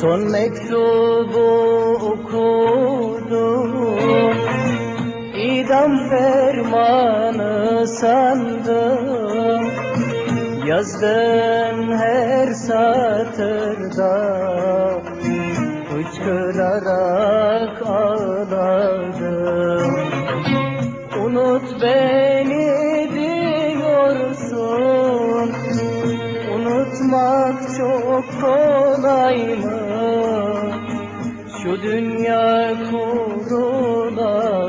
Son mektubu okudum İdam fermanı sandım. Yazdın her satırda Hıçkırarak ağladım. Unut beni Unutmak çok kolay mı? Şu dünya kurulalı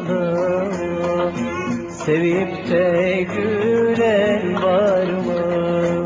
Sevip de gülen var mı?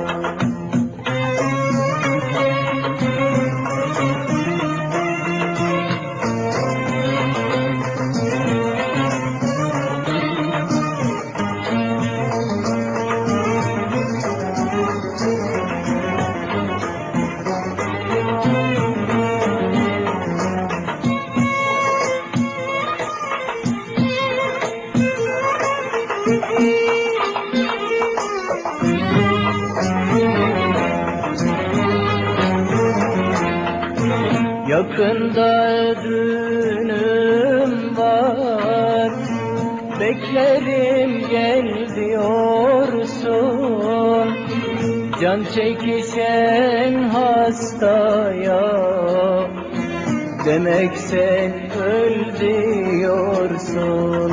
Yakında düğünüm var. Beklerim gel diyorsun Can çekişen hastaya. Demek sen öl diyorsun.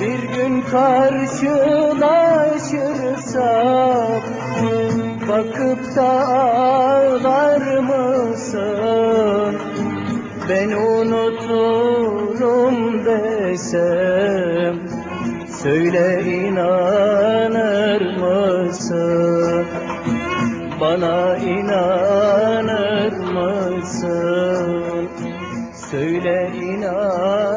Bir gün karşılaşırsak Bakıp da ağlar mısın? Ben unuturum desem Söyle inanır mısın? Bana inanır mısın? Söyle inanır